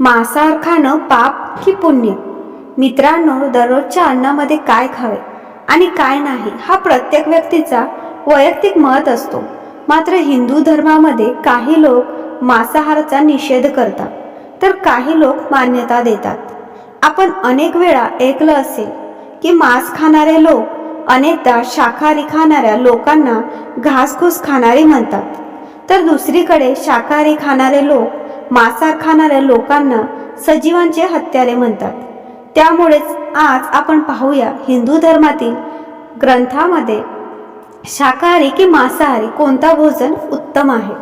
मांसाहार खाणं पाप की पुण्य? मित्रांनो दररोजच्या अन्नामध्ये काय खावे आणि काय नाही हा प्रत्येक व्यक्तीचा वैयक्तिक मत असतो. मात्र हिंदू धर्मामध्ये काही लोक मांसाहाराचा निषेध करतात. तर काही लोक मान्यता देतात. आपण अनेक वेळा ऐकलं असेल की मांस खाणारे लोक अनेकदा शाकाहारी खाणाऱ्या लोकांना घासघूस खाणारे म्हणतात. तर दुसरीकडे शाकाहारी खाणारे लोक मांसाहार खाणाऱ्या लोकांना सजीवांचे हत्यारे म्हणतात. त्यामुळेच आज आपण पाहूया हिंदू धर्मातील ग्रंथामध्ये शाकाहारी की मांसाहारी कोणता भोजन उत्तम आहे?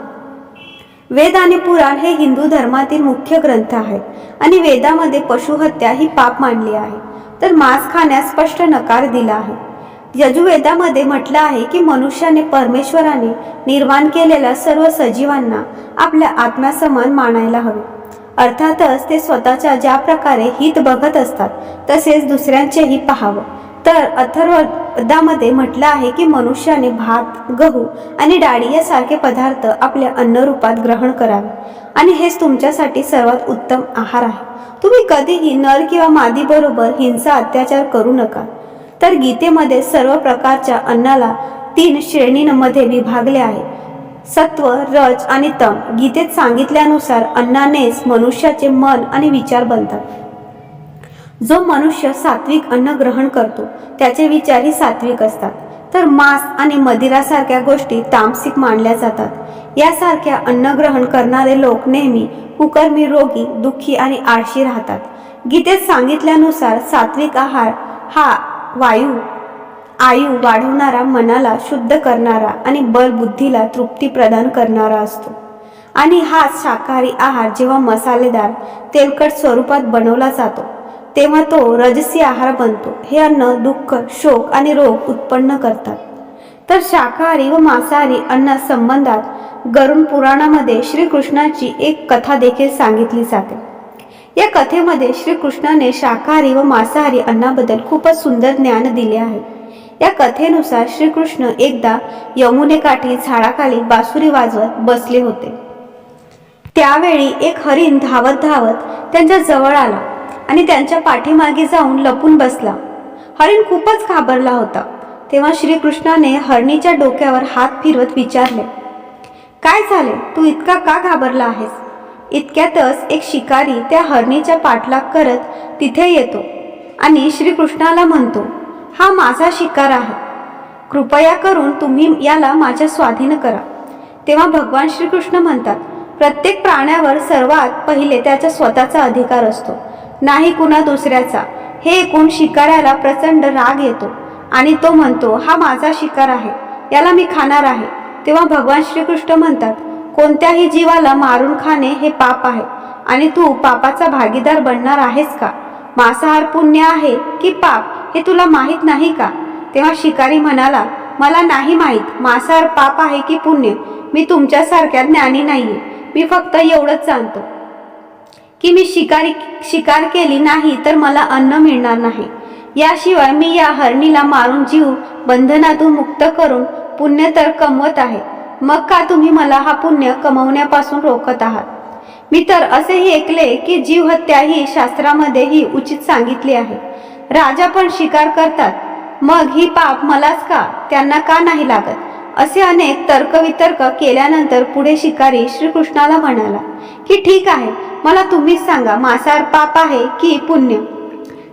वेद आणि पुराण हे हिंदू धर्मातील मुख्य ग्रंथ आहेत आणि वेदामध्ये पशुहत्या ही पाप मानली आहे. तर मांस खाण्यास स्पष्ट नकार दिला आहे. यजुर्वेदामध्ये म्हटलं आहे की मनुष्याने परमेश्वराने निर्माण केलेल्या सर्व सजीवांना आपल्या आत्म्यासमान मानायला हवे. अर्थातच ते स्वतःच्या ज्या प्रकारे हित बघत असतात तसेच दुसऱ्यांचेही पाहावं. तर अथर्वदामध्ये म्हटलं आहे की मनुष्याने भात गहू आणि डाळी यासारखे पदार्थ आपल्या अन्नरूपात ग्रहण करावे. आणि हेच तुमच्यासाठी सर्वात उत्तम आहार आहे. तुम्ही कधीही नर किंवा मादीबरोबर हिंसा अत्याचार करू नका. तर गीतेमध्ये सर्व प्रकारच्या अन्नाला तीन श्रेणींमध्ये विभागले आहे. सत्व रज आणि तम गीतेत सांगितल्यानुसार अन्नानेच मनुष्याचे मन आणि विचार बनतात. जो मनुष्य सात्विक अन्न ग्रहण करतो त्याचे विचारही सात्विक असतात. तर मांस आणि मदिरासारख्या गोष्टी तामसिक मानल्या जातात. यासारख्या अन्न ग्रहण करणारे लोक नेहमी कुकर्मी रोगी दुःखी आणि आळशी राहतात. गीतेत सांगितल्यानुसार सात्विक आहार हा वायू आयु वाढवणारा मनाला शुद्ध करणारा आणि बल बुद्धीला तृप्ती प्रदान करणारा असतो. आणि हाच शाकाहारी आहार जेव्हा मसालेदार तेलकट स्वरूपात बनवला जातो तेव्हा तो रजसी आहार बनतो. हे अन्न दुःख शोक आणि रोग उत्पन्न करतात. तर शाकाहारी व मांसाहारी अन्ना संबंधात गरुण पुराणामध्ये श्रीकृष्णाची एक कथा देखील सांगितली जाते. या कथेमध्ये श्रीकृष्णाने शाकाहारी व मांसाहारी अन्नाबद्दल खूपच सुंदर ज्ञान दिले आहे. या कथेनुसार श्रीकृष्ण एकदा यमुनेकाठी झाडाखाली बासुरी वाजवत बसले होते. त्यावेळी एक हरिण धावत धावत त्यांच्या जवळ आला आणि त्यांच्या पाठीमागे जाऊन लपून बसला. हरिण खूपच घाबरला होता. तेव्हा श्रीकृष्णाने हरणीच्या डोक्यावर हात फिरवत विचारले काय झाले? तू इतका का घाबरला आहेस? इतक्यातच एक शिकारी त्या हरणीच्या पाठलाग करत तिथे येतो आणि श्रीकृष्णाला म्हणतो हा माझा शिकार आहे. कृपया करून तुम्ही याला माझ्या स्वाधीन करा. तेव्हा भगवान श्रीकृष्ण म्हणतात प्रत्येक प्राण्यावर सर्वात पहिले त्याचा स्वतःचा अधिकार असतो नाही कुणा दुसऱ्याचा. हे ऐकून शिकाऱ्याला प्रचंड राग येतो आणि तो म्हणतो हा माझा शिकार आहे याला मी खाणार आहे. तेव्हा भगवान श्रीकृष्ण म्हणतात कोणत्याही जीवाला मारून खाणे हे पाप आहे. आणि तू पापाचा भागीदार बनणार आहेस का? मांसाहार पुण्य आहे की पाप हे तुला माहीत नाही का? तेव्हा शिकारी म्हणाला मला नाही माहीत. मांसाहार पाप आहे की पुण्य? मी तुमच्यासारख्या ज्ञानी नाहीये. मी फक्त एवढंच जाणतो की मी शिकारी शिकार केली नाही तर मला अन्न मिळणार नाही. याशिवाय मी या हरणीला मारून जीव बंधनातून मुक्त करून पुण्य तर कमवत आहे. मग का तुम्ही मला हा पुण्य कमवण्यापासून रोखत आहात? मी तर असेही ऐकले की जीव हत्या ही शास्त्रामध्ये ही उचित सांगितली आहे. राजा पण शिकार करतात. मग ही पाप मलाच का? त्यांना का नाही लागत? असे अनेक तर्कवितर्क केल्यानंतर पुढे शिकारी श्रीकृष्णाला म्हणाला की ठीक आहे मला तुम्हीच सांगा मांसाहार पाप आहे की पुण्य?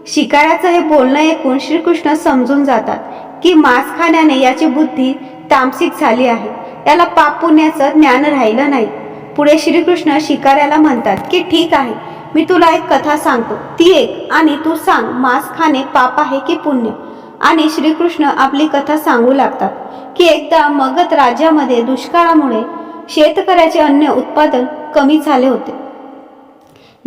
शिकाऱ्याचं हे बोलणं ऐकून श्रीकृष्ण समजून जातात की मांस खाण्याने याची बुद्धी तामसिक झाली आहे. याला पाप पुण्याचं ज्ञान राहिलं नाही. पुढे श्रीकृष्ण शिकाऱ्याला म्हणतात की ठीक आहे मी तुला एक कथा सांगतो. ती एक आणि तू सांग मांस खाणे पाप आहे की पुण्य? आणि श्रीकृष्ण आपली कथा सांगू लागतात की एकदा मगध राज्यामध्ये दुष्काळामुळे शेतकऱ्याचे अन्न उत्पादन कमी झाले होते.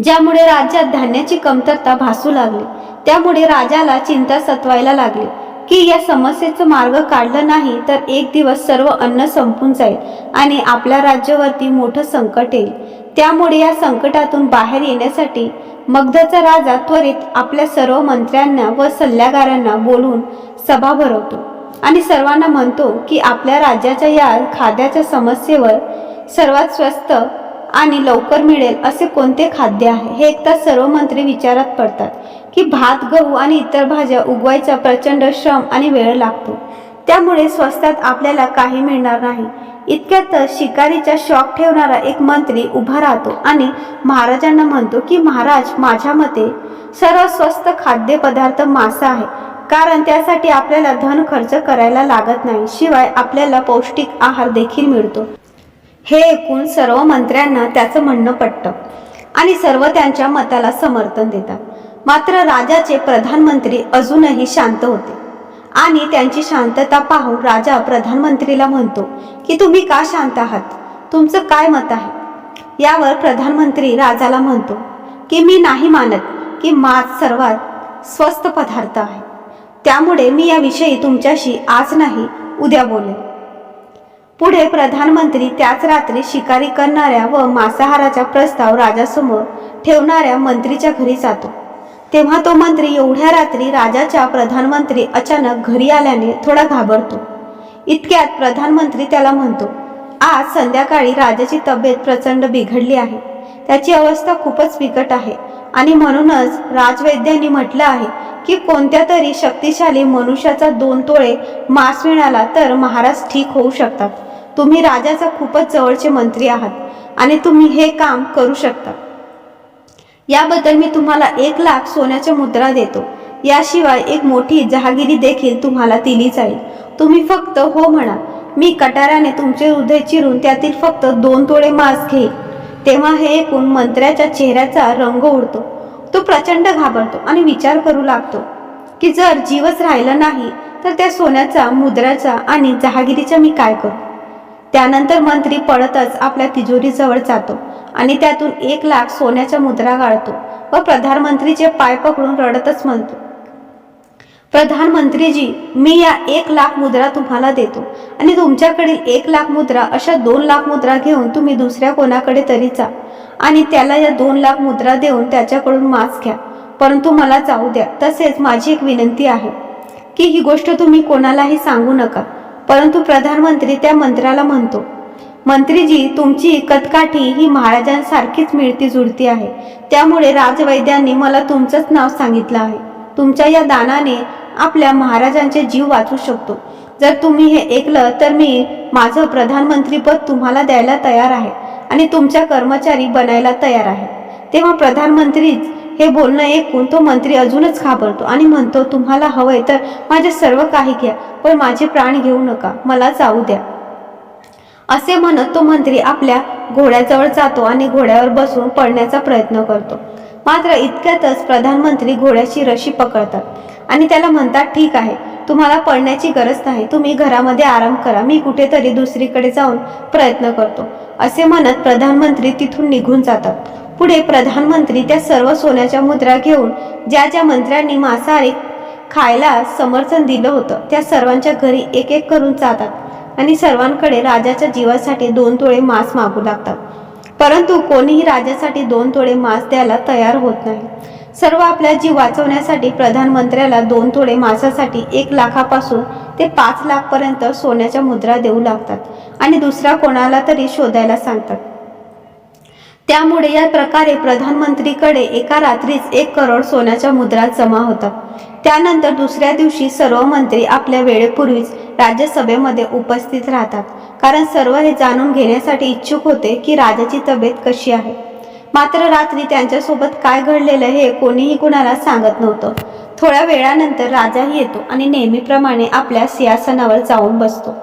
ज्यामुळे राज्यात धान्याची कमतरता भासू लागली. त्यामुळे राजाला चिंता सतवायला लागली. की या समस्येचं मार्ग काढलं नाही तर एक दिवस सर्व अन्न संपून जाईल आणि आपल्या राज्यावरती मोठं संकट येईल. त्यामुळे या संकटातून बाहेर येण्यासाठी मगधचा राजा त्वरित आपल्या सर्व मंत्र्यांना व सल्लागारांना बोलून सभा भरवतो आणि सर्वांना म्हणतो की आपल्या राज्याच्या या खाद्याच्या समस्येवर सर्वात स्वस्त आणि लवकर मिळेल असे कोणते खाद्य आहे हे एकदा सर्व मंत्री विचारात पडतात. की भात गहू आणि इतर भाज्या उगवायचा प्रचंड श्रम आणि वेळ लागतो. त्यामुळे स्वस्तात आपल्याला काही मिळणार नाही. इतक्यातच शिकारीचा शॉक ठेवणारा एक मंत्री उभा राहतो आणि महाराजांना म्हणतो की महाराज माझ्या मते सर्वात स्वस्त खाद्यपदार्थ मासा आहे. कारण त्यासाठी आपल्याला धन खर्च करायला लागत नाही. शिवाय आपल्याला पौष्टिक आहार देखील मिळतो. हे ऐकून सर्व मंत्र्यांना त्याचं म्हणणं पटतं आणि सर्व त्यांच्या मताला समर्थन देतात. मात्र राजाचे प्रधानमंत्री अजूनही शांत होते. आणि त्यांची शांतता पाहून राजा प्रधानमंत्रीला म्हणतो की तुम्ही का शांत आहात? तुमचं काय मत आहे? यावर प्रधानमंत्री राजाला म्हणतो की मी नाही मानत की मांस सर्वात स्वस्त पदार्थ आहे. त्यामुळे मी याविषयी तुमच्याशी आज नाही उद्या बोलेन. पुढे प्रधानमंत्री त्याच रात्री शिकारी करणाऱ्या व मांसाहाराचा प्रस्ताव राजासमोर ठेवणाऱ्या मंत्रीच्या घरी जातो. तेव्हा तो मंत्री एवढ्या रात्री राजाच्या प्रधानमंत्री अचानक घरी आल्याने थोडा घाबरतो. इतक्यात प्रधानमंत्री त्याला म्हणतो आज संध्याकाळी राजाची तब्येत प्रचंड बिघडली आहे. त्याची अवस्था खूपच बिकट आहे आणि म्हणूनच राजवैद्यांनी म्हटलं आहे की कोणत्या तरी शक्तिशाली मनुष्याचा दोन तोळे मांस मिळाला तर महाराज ठीक होऊ शकतात. तुम्ही राजाचा खूपच जवळचे मंत्री आहात आणि तुम्ही हे काम करू शकता. याबद्दल मी तुम्हाला एक लाख सोन्याच्या मुद्रा देतो. याशिवाय एक मोठी जहागिरी देखील तुम्हाला दिली जाईल. तुम्ही फक्त हो म्हणा. मी कटाराने तुमचे हृदय चिरून त्यातील फक्त दोन तोडे मांस घेईल. तेव्हा हे ऐकून मंत्र्याच्या चेहऱ्याचा रंग उडतो. तो प्रचंड घाबरतो आणि विचार करू लागतो की जर जीवच राहिला नाही तर त्या सोन्याचा मुद्राचा आणि जहागिरीचा मी काय करू? त्यानंतर मंत्री पळतच आपल्या तिजोरीजवळ जातो आणि त्यातून एक लाख सोन्याच्या मुद्रा गाळतो व प्रधानमंत्रीचे पाय पकडून रडतच म्हणतो. प्रधानमंत्रीजी मी या एक लाख मुद्रा तुम्हाला देतो आणि तुमच्याकडील एक लाख मुद्रा अशा दोन लाख मुद्रा घेऊन तुम्ही दुसऱ्या कोणाकडे तरी जा आणि त्याला या दोन लाख मुद्रा देऊन त्याच्याकडून मास्क घ्या. परंतु मला जाऊ द्या. तसेच माझी एक विनंती आहे की ही गोष्ट तुम्ही कोणालाही सांगू नका. परंतु प्रधानमंत्री त्या मंत्र्याला म्हणतो मंत्रीजी तुमची कथकाठी ही महाराजांसारखीच मिळती जुळती आहे. त्यामुळे राजवैद्यांनी मला तुमचंच नाव सांगितलं आहे. तुमच्या या दानाने आपल्या महाराजांचे जीव वाचू शकतो. जर तुम्ही हे ऐकलं तर मी माझं प्रधानमंत्रीपद तुम्हाला द्यायला तयार आहे आणि तुमच्या कर्मचारी बनायला तयार आहे. तेव्हा प्रधानमंत्रीच हे बोलणं ऐकून तो मंत्री अजूनच घाबरतो आणि म्हणतो तुम्हाला हवंय तर माझे सर्व काही घ्या पण माझे प्राण घेऊ नका मला जाऊ द्या. असे म्हणत तो मंत्री आपल्या घोड्याजवळ जातो आणि घोड्यावर बसून पळण्याचा प्रयत्न करतो. मात्र इतक्यातच प्रधानमंत्री घोड्याची रशी पकडतात आणि त्याला म्हणतात ठीक आहे तुम्हाला पळण्याची गरज नाही तुम्ही घरामध्ये आराम करा मी कुठेतरी दुसरीकडे जाऊन प्रयत्न करतो. असे म्हणत प्रधानमंत्री तिथून निघून जातात. पुढे प्रधानमंत्री त्या सर्व सोन्याच्या मुद्रा घेऊन ज्या ज्या मंत्र्यांनी मांसाहारी खायला समर्थन दिलं होतं त्या सर्वांच्या घरी एक एक करून जातात आणि सर्वांकडे राजाच्या जीवासाठी दोन तोळे मांस मागू लागतात. परंतु कोणीही राजासाठी दोन तोळे मांस द्यायला तयार होत नाही. सर्व आपला जीव वाचवण्यासाठी प्रधानमंत्र्याला दोन तोळे मांसासाठी एक लाखापासून ते पाच लाखपर्यंत सोन्याच्या मुद्रा देऊ लागतात आणि दुसरा कोणाला तरी शोधायला सांगतात. त्यामुळे या प्रकारे प्रधानमंत्रीकडे एका रात्रीच एक करोड सोन्याच्या मुद्रा जमा होतात त्यानंतर दुसऱ्या दिवशी सर्व मंत्री आपल्या वेळेपूर्वीच राज्यसभेमध्ये उपस्थित राहतात. कारण सर्व हे जाणून घेण्यासाठी इच्छुक होते की राजाची तब्येत कशी आहे. मात्र रात्री त्यांच्यासोबत काय घडलेलं हे कोणीही कुणाला सांगत नव्हतं. थोड्या वेळानंतर राजाही येतो आणि नेहमीप्रमाणे आपल्या सिंहासनावर जाऊन बसतो.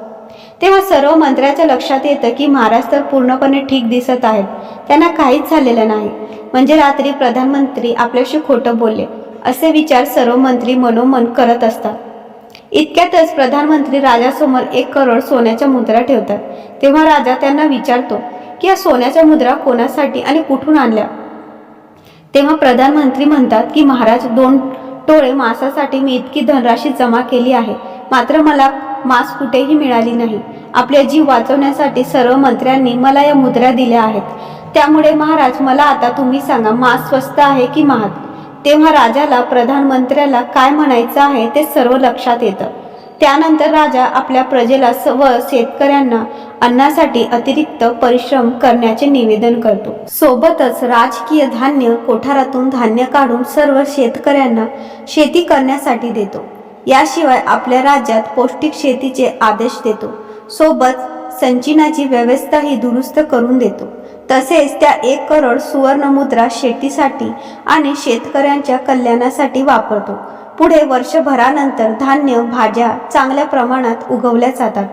तेव्हा सर्व मंत्र्याच्या लक्षात येतं की महाराज तर पूर्णपणे ठीक दिसत आहेत. त्यांना काहीच झालेलं नाही. म्हणजे रात्री प्रधानमंत्री आपल्याशी खोटं बोलले असे विचार सर्व मंत्री मनोमन करत असतात. इतक्यातच प्रधानमंत्री राजासमोर एक करोड सोन्याच्या मुद्रा ठेवतात. तेव्हा राजा त्यांना विचारतो की या सोन्याच्या मुद्रा कोणासाठी आणि कुठून आणल्या? तेव्हा प्रधानमंत्री म्हणतात की महाराज दोन टोळे मासासाठी मी इतकी धनराशी जमा केली आहे. मात्र मला मास कुठेही मिळाली नाही. आपले जीव वाचवण्यासाठी सर्व मंत्र्यांनी मला या मुद्रा दिल्या आहेत. त्यामुळे महाराज मला आता तुम्ही सांगा मांस स्वस्त आहे की महाग? तेव्हा राजाला प्रधानमंत्र्याला काय म्हणायचं आहे ते सर्व लक्षात येतं. त्यानंतर राजा आपल्या प्रजेला स- व शेतकऱ्यांना अन्नासाठी अतिरिक्त परिश्रम करण्याचे निवेदन करतो. सोबतच राजकीय धान्य कोठारातून धान्य काढून सर्व शेतकऱ्यांना शेती करण्यासाठी देतो. याशिवाय आपल्या राज्यात पौष्टिक शेतीचे आदेश देतो. सोबत संचिनाची व्यवस्थाही दुरुस्त करून देतो. तसेच त्या एक करोड सुवर्णमुद्रा शेतीसाठी आणि शेतकऱ्यांच्या कल्याणासाठी वापरतो. पुढे वर्षभरानंतर धान्य भाज्या चांगल्या प्रमाणात उगवल्या जातात.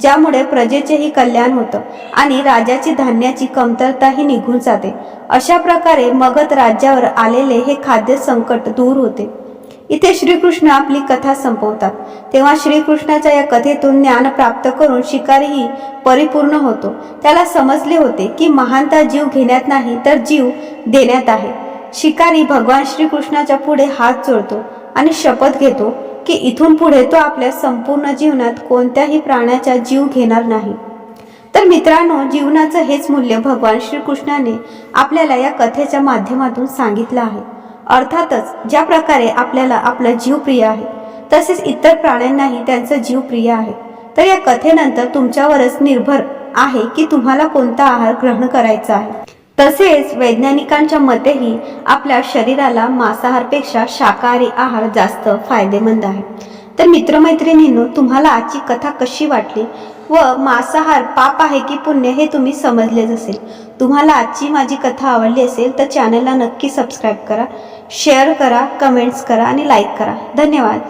ज्यामुळे प्रजेचेही कल्याण होतं आणि राजाची धान्याची कमतरताही निघून जाते. अशा प्रकारे मगध राज्यावर आलेले हे खाद्य संकट दूर होते. इथे श्रीकृष्ण आपली कथा संपवतात. तेव्हा श्रीकृष्णाच्या या कथेतून ज्ञान प्राप्त करून शिकारीही परिपूर्ण होतो. त्याला समजले होते की महानता जीव घेण्यात नाही तर जीव देण्यात आहे. शिकारी भगवान श्रीकृष्णाच्या पुढे हात जोडतो आणि शपथ घेतो की इथून पुढे तो आपल्या संपूर्ण जीवनात कोणत्याही प्राण्याचा जीव घेणार नाही. तर मित्रांनो जीवनाचं हेच मूल्य भगवान श्रीकृष्णाने आपल्याला या कथेच्या माध्यमातून सांगितलं आहे. अर्थातच ज्या प्रकारे आपल्याला आपला जीव प्रिय आहे तसेच इतर प्राण्यांनाही त्यांचा जीव प्रिय आहे. तर या कथेनंतर तुमच्यावरच निर्भर आहे की तुम्हाला कोणता आहार ग्रहण करायचा आहे. तसेच वैज्ञानिकांच्या मतेही आपल्या शरीराला मांसाहारपेक्षा शाकाहारी आहार जास्त फायदेमंद आहे. तर मित्रमैत्रिणींनो तुम्हाला आजची कथा कशी वाटली? व मांसाहार पाप आहे की पुण्य हे तुम्ही समजलेच असेल. तुम्हाला आजची माझी कथा आवडली असेल तर चॅनलला नक्की सबस्क्राईब करा शेअर करा कमेंट्स करा आणि लाईक करा. धन्यवाद.